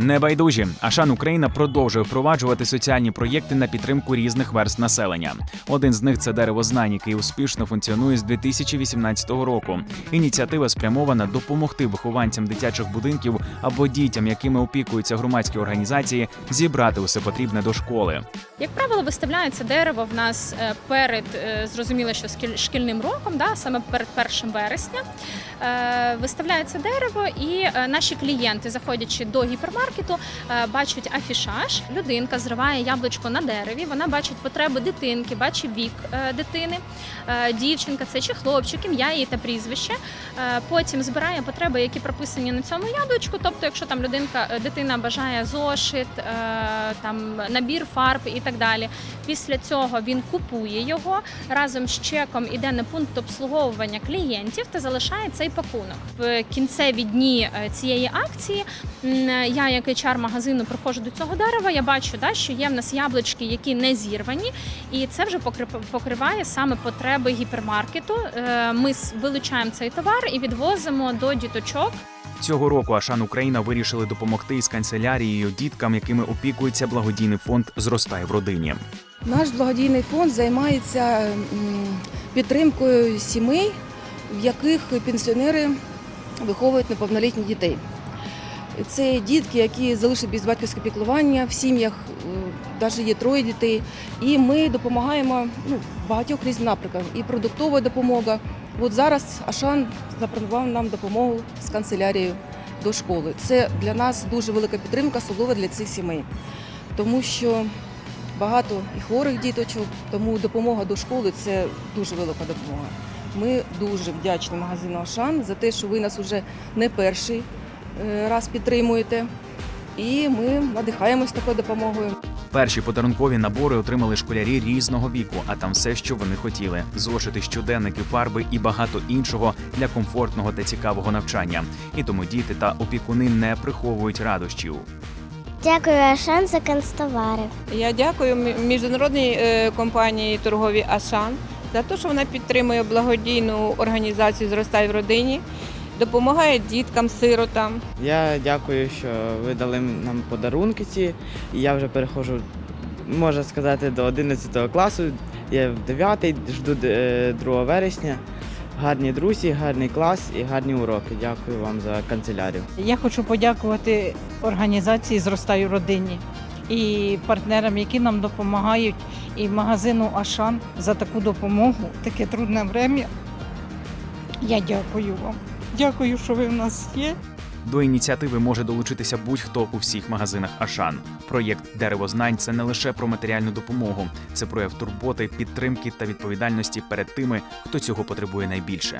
Небайдужі Ашан Україна продовжує впроваджувати соціальні проєкти на підтримку різних верст населення. Один з них це дерево знань, який успішно функціонує з 2018 року. Ініціатива спрямована допомогти вихованцям дитячих будинків або дітям, якими опікуються громадські організації, зібрати усе потрібне до школи. Як правило, виставляється дерево в нас е, перед е, зрозуміло, що шкільним роком, да, саме перед 1 вересня. Е, Виставляється дерево, і наші клієнти, заходячи до гіпермаркету, е, бачать афішаж. Людинка зриває яблучко на дереві. Вона бачить потреби дитинки, бачить вік е, дитини, Е, дівчинка це чи хлопчик, ім'я її та прізвище. Потім збирає потреби, які прописані на цьому яблучку. Тобто, якщо там людинка, дитина бажає зошит, там набір фарб і так далі. Після цього він купує його разом з чеком іде на пункт обслуговування клієнтів та залишає цей пакунок. В кінцеві дні цієї акції я, як HR магазину, приходжу до цього дерева. Я бачу, да, що є в нас яблучки, які не зірвані, і це вже покриває саме потреби гіпермаркету. Е, Ми вилучаємо цей товар і відвозимо до діточок. Цього року Ашан Україна вирішили допомогти із канцелярією діткам, якими опікується благодійний фонд Зростай в родині. Наш благодійний фонд займається підтримкою сімей, в яких пенсіонери виховують неповнолітніх дітей. Це дітки, які залишили без батьківського піклування в сім'ях, навіть є троє дітей. І ми допомагаємо ну, багатьох різних напрямках. І продуктова допомога. От зараз Ашан запропонував нам допомогу з канцелярією до школи. Це для нас дуже велика підтримка, особливо для цих сімей. Тому що багато і хворих діточок, тому допомога до школи це дуже велика допомога. Ми дуже вдячні магазину Ашан за те, що ви нас вже не перший раз підтримуєте. І ми надихаємось такою допомогою. Перші подарункові набори отримали школярі різного віку, а там все, що вони хотіли: зошити, щоденники, фарби і багато іншого для комфортного та цікавого навчання. І тому діти та опікуни не приховують радощів. Дякую Ашан за канцтовари. Я дякую міжнародній е, компанії торговій Ашан за те, що вона підтримує благодійну організацію Зростай в родині, допомагає діткам, сиротам. Я дякую, що ви дали нам подарунки ці. І я вже переходжу, можна сказати, до 11 класу. Я в 9 жду е, 2 вересня. Гарні друзі, гарний клас і гарні уроки. Дякую вам за канцелярію. Я хочу подякувати організації Зростай у родині і партнерам, які нам допомагають, і магазину Ашан за таку допомогу. Таке трудне время. Я дякую вам. Дякую, що ви в нас є. До ініціативи може долучитися будь-хто у всіх магазинах Ашан. Проєкт Дерево знань це не лише про матеріальну допомогу, це прояв турботи, підтримки та відповідальності перед тими, хто цього потребує найбільше.